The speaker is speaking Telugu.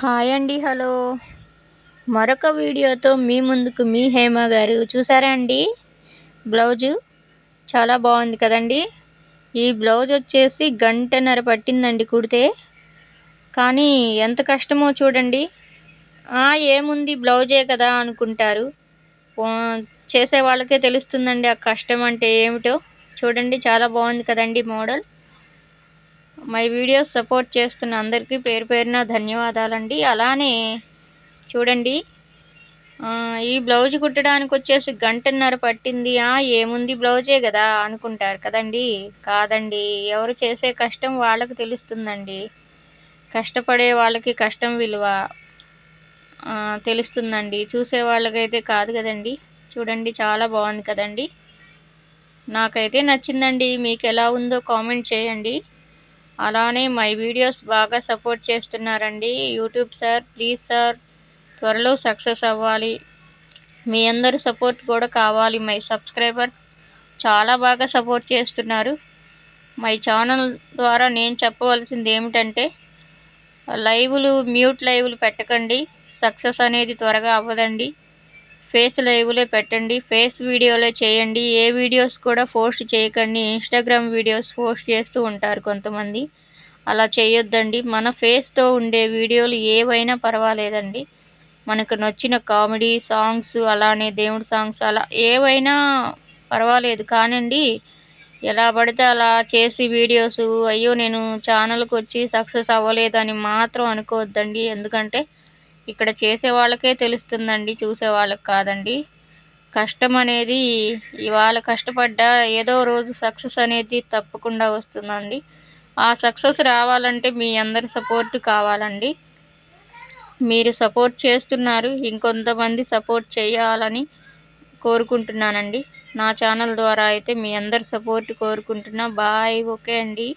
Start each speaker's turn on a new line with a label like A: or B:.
A: హాయ్ అండి హలో. మరొక వీడియోతో మీ ముందుకు మీ హేమ గారు. చూసారా అండి? బ్లౌజు చాలా బాగుంది కదండి. ఈ బ్లౌజ్ వచ్చేసి గంటన్నర పట్టిందండి కుడితే. కానీ ఎంత కష్టమో చూడండి. ఏముంది బ్లౌజే కదా అనుకుంటారు. చేసే వాళ్ళకే తెలుస్తుందండి ఆ కష్టం అంటే ఏమిటో. చూడండి చాలా బాగుంది కదండి మోడల్. మై వీడియోస్ సపోర్ట్ చేస్తున్న అందరికీ పేరు పేరున ధన్యవాదాలండి. అలానే చూడండి ఈ బ్లౌజ్ కుట్టడానికి వచ్చేసి గంటన్నర పట్టింది. ఏముంది బ్లౌజే కదా అనుకుంటారు కదండి. కాదండి ఎవరు చేసే కష్టం వాళ్ళకి తెలుస్తుందండి. కష్టపడే వాళ్ళకి కష్టం విలువ తెలుస్తుందండి. చూసే వాళ్ళకైతే కాదు కదండి. చూడండి చాలా బాగుంది కదండి. నాకైతే నచ్చిందండి. మీకు ఎలా ఉందో కామెంట్ చేయండి. అలానే మై వీడియోస్ బాగా సపోర్ట్ చేస్తున్నారండి. యూట్యూబ్ సార్ ప్లీజ్ సార్ త్వరలో సక్సెస్ అవ్వాలి. మీ అందరు సపోర్ట్ కూడా కావాలి. మై సబ్స్క్రైబర్స్ చాలా బాగా సపోర్ట్ చేస్తున్నారు. మై ఛానల్ ద్వారా నేను చెప్పవలసింది ఏమిటంటే లైవ్లు మ్యూట్ లైవ్లు పెట్టకండి. సక్సెస్ అనేది త్వరగా అవ్వదండి. ఫేస్ లైవ్లే పెట్టండి ఫేస్ వీడియోలే చేయండి. ఏ వీడియోస్ కూడా పోస్ట్ చేయకండి. ఇన్స్టాగ్రామ్ వీడియోస్ పోస్ట్ చేస్తూ ఉంటారు కొంతమంది. అలా చేయొద్దండి. మన ఫేస్తో ఉండే వీడియోలు ఏవైనా పర్వాలేదండి. మనకు నచ్చిన కామెడీ సాంగ్స్ అలానే దేవుడి సాంగ్స్ అలా ఏవైనా పర్వాలేదు. కానండి ఎలా పడితే అలా చేసి వీడియోస్ అయ్యో నేను ఛానల్కి వచ్చి సక్సెస్ అవ్వలేదని మాత్రం అనుకోవద్దండి. ఎందుకంటే ఇక్కడ చేసే వాళ్ళకే తెలుస్తుందండి చూసే వాళ్ళకి కాదండి. కష్టం అనేది ఇవాళ కష్టపడ్డా ఏదో రోజు సక్సెస్ అనేది తప్పకుండా వస్తుందండి. ఆ సక్సెస్ రావాలంటే మీ అందరి సపోర్ట్ కావాలండి. మీరు సపోర్ట్ చేస్తున్నారు ఇంకొంతమంది సపోర్ట్ చేయాలని కోరుకుంటున్నానండి. నా ఛానల్ ద్వారా అయితే మీ అందరి సపోర్ట్ కోరుకుంటున్నా. బాయ్ ఓకే అండి.